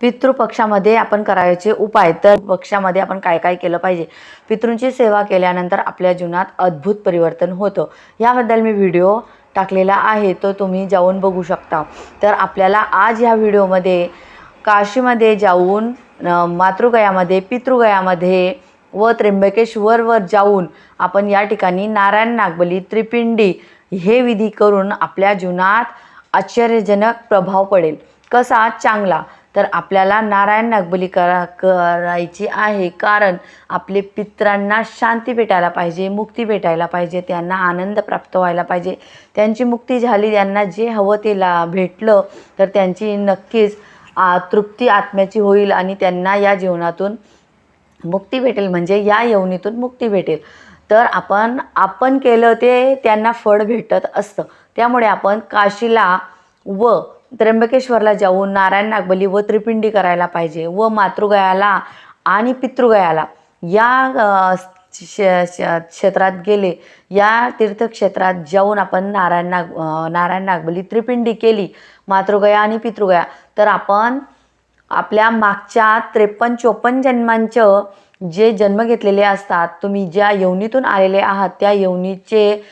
पितृपक्षामध्ये आपण करायचे उपाय. तर पक्षामध्ये आपण काय काय केलं पाहिजे? पितृंची सेवा केल्यानंतर आपल्या जीवनात अद्भुत परिवर्तन होतं. याबद्दल मी व्हिडिओ टाकलेला आहे तो तुम्ही जाऊन बघू शकता. तर आपल्याला आज ह्या व्हिडिओमध्ये काशीमध्ये जाऊन मातृगयामध्ये पितृगयामध्ये व त्र्यंबकेश्वरवर जाऊन आपण या ठिकाणी नारायण नागबली त्रिपिंडी हे विधी करून आपल्या जीवनात आश्चर्यजनक प्रभाव पडेल. कसा? चांगला. तर आपल्याला नारायण नागबली करा करायची आहे. कारण आपले पित्रांना शांती भेटायला पाहिजे मुक्ती भेटायला पाहिजे त्यांना आनंद प्राप्त व्हायला पाहिजे. त्यांची मुक्ती झाली त्यांना जे हवं ते ला भेटलं तर त्यांची नक्कीच तृप्ती आत्म्याची होईल आणि त्यांना या जीवनातून मुक्ती भेटेल. म्हणजे या यवनीतून मुक्ती भेटेल. तर आपण आपण केलं ते त्यांना फळ भेटत असतं. त्यामुळे आपण काशीला व त्र्यंबकेश्वरला जाऊन नारायण नागबली व त्रिपिंडी करायला पाहिजे व मातृगयाला आणि पितृगयाला. या श- श- क्षेत्रात गेले. या तीर्थक्षेत्रात जाऊन आपण नारायण नाग नारायण नागबली त्रिपिंडी केली मातृगया आणि पितृगया. तर आपण आपल्या मागच्या त्रेपन्न चोपन्न जन्मांचं जे जन्म घेतलेले असतात तुम्ही ज्या यवनीतून आलेले आहात त्या यवनीचे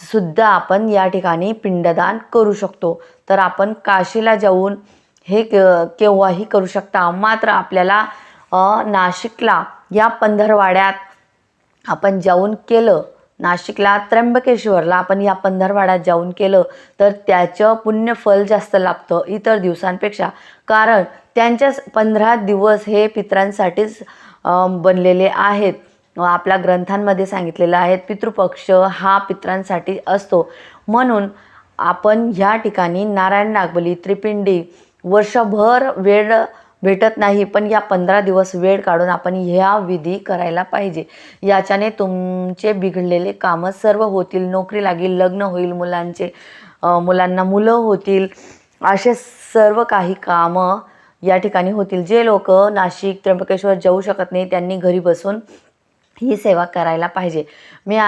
सुद्धा आपण या ठिकाणी पिंडदान करू शकतो. तर आपण काशीला जाऊन हे केव्हाही करू शकता. मात्र आपल्याला नाशिकला या पंधरवाड्यात आपण जाऊन केलं. नाशिकला त्र्यंबकेश्वरला आपण या पंधरवाड्यात जाऊन केलं. तर त्याचं पुण्यफल जास्त लाभतं इतर दिवसांपेक्षा. कारण त्यांच्या पंधरा दिवस हे पित्रांसाठीच बनलेले आहेत. आपल्या ग्रंथांमध्ये सांगितलेलं आहे पितृपक्ष हा पित्रांसाठी असतो. म्हणून आपण ह्या ठिकाणी नारायण नागबली त्रिपिंडी वर्षभर वेळ भेटत नाही पण या पंधरा दिवस वेळ काढून आपण ह्या विधी करायला पाहिजे. याच्याने तुमचे बिघडलेले कामं सर्व होतील नोकरी लागेल लग्न होईल मुलांचे मुलांना मुलं होतील असे सर्व काही कामं या ठिकाणी होतील. जे लोक नाशिक त्र्यंबकेश्वर जाऊ शकत नाही त्यांनी घरी बसून ही सेवा करायला पाहिजे. मी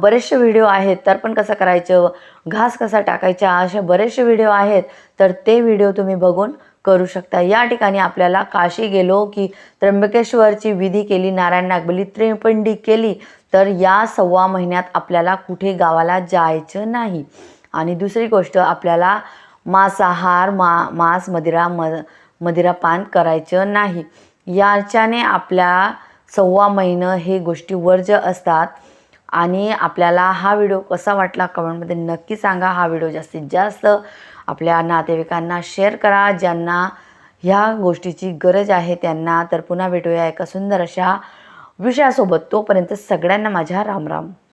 बरेचसे व्हिडिओ आहेत तर पण कसं करायचं? घास कसा टाकायचा? असे बरेचसे व्हिडिओ आहेत तर ते व्हिडिओ तुम्ही बघून करू शकता. या ठिकाणी आपल्याला काशी गेलो की त्र्यंबकेश्वरची विधी केली नारायण नागबली त्रिपंडी केली तर या सव्वा महिन्यात आपल्याला कुठे गावाला जायचं नाही. आणि दुसरी गोष्ट आपल्याला मांसाहार मा मांस मदिरा म मदिरापान करायचं नाही. याच्याने आपल्या सव्वा महिनं हे गोष्टी वर्ज असतात आणि आपल्याला हा व्हिडिओ कसा वाटला कमेंटमध्ये नक्की सांगा. हा व्हिडिओ जास्तीत जास्त आपल्या नातेवाईकांना शेअर करा. ज्यांना ह्या गोष्टीची गरज आहे त्यांना तर पुन्हा भेटूया एका सुंदर अशा विषयासोबत. तोपर्यंत सगळ्यांना माझ्या रामराम